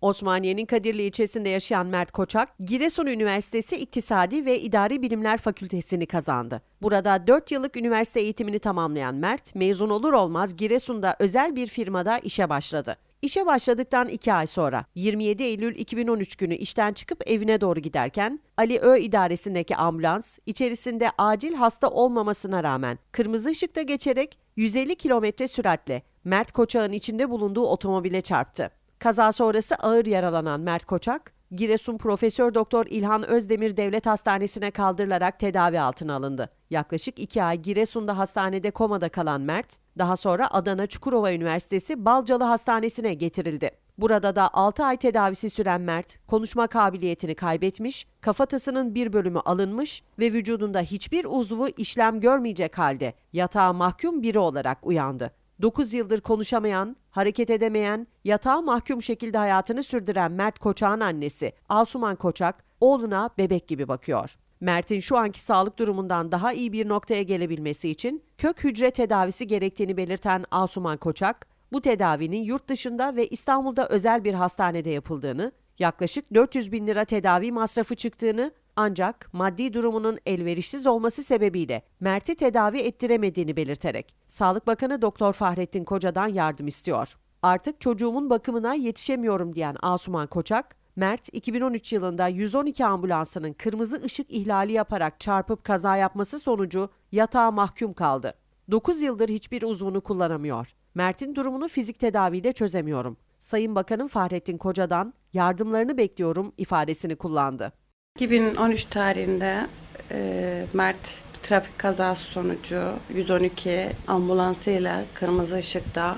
Osmaniye'nin Kadirli ilçesinde yaşayan Mert Koçak, Giresun Üniversitesi İktisadi ve İdari Bilimler Fakültesini kazandı. Burada 4 yıllık üniversite eğitimini tamamlayan Mert, mezun olur olmaz Giresun'da özel bir firmada işe başladı. İşe başladıktan 2 ay sonra 27 Eylül 2013 günü işten çıkıp evine doğru giderken Ali Ö idaresindeki ambulans içerisinde acil hasta olmamasına rağmen kırmızı ışıkta geçerek 150 kilometre süratle Mert Koçak'ın içinde bulunduğu otomobile çarptı. Kaza sonrası ağır yaralanan Mert Koçak, Giresun Profesör Doktor İlhan Özdemir Devlet Hastanesi'ne kaldırılarak tedavi altına alındı. Yaklaşık iki ay Giresun'da hastanede komada kalan Mert, daha sonra Adana Çukurova Üniversitesi Balcalı Hastanesi'ne getirildi. Burada da 6 ay tedavisi süren Mert, konuşma kabiliyetini kaybetmiş, kafatasının bir bölümü alınmış ve vücudunda hiçbir uzvu işlem görmeyecek halde yatağa mahkum biri olarak uyandı. 9 yıldır konuşamayan, hareket edemeyen, yatağa mahkum şekilde hayatını sürdüren Mert Koçak'ın annesi Asuman Koçak, oğluna bebek gibi bakıyor. Mert'in şu anki sağlık durumundan daha iyi bir noktaya gelebilmesi için kök hücre tedavisi gerektiğini belirten Asuman Koçak, bu tedavinin yurt dışında ve İstanbul'da özel bir hastanede yapıldığını, yaklaşık 400 bin lira tedavi masrafı çıktığını ancak maddi durumunun elverişsiz olması sebebiyle Mert'i tedavi ettiremediğini belirterek Sağlık Bakanı Doktor Fahrettin Koca'dan yardım istiyor. Artık çocuğumun bakımına yetişemiyorum diyen Asuman Koçak, Mert 2013 yılında 112 ambulansının kırmızı ışık ihlali yaparak çarpıp kaza yapması sonucu yatağa mahkum kaldı. 9 yıldır hiçbir uzvunu kullanamıyor. Mert'in durumunu fizik tedaviyle çözemiyorum. Sayın Bakanım Fahrettin Koca'dan yardımlarını bekliyorum ifadesini kullandı. 2013 tarihinde e, Mert trafik kazası sonucu 112 ambulansıyla kırmızı ışıkta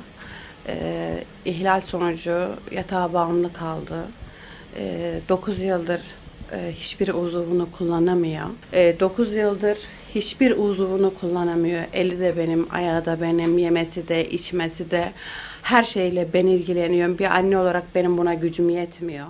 e, ihlal sonucu yatağa bağımlı kaldı. E, 9 yıldır e, hiçbir uzuvunu kullanamıyor. E, 9 yıldır hiçbir uzuvunu kullanamıyor. Eli de benim, ayağı da benim, yemesi de, içmesi de her şeyle ben ilgileniyorum. Bir anne olarak benim buna gücüm yetmiyor.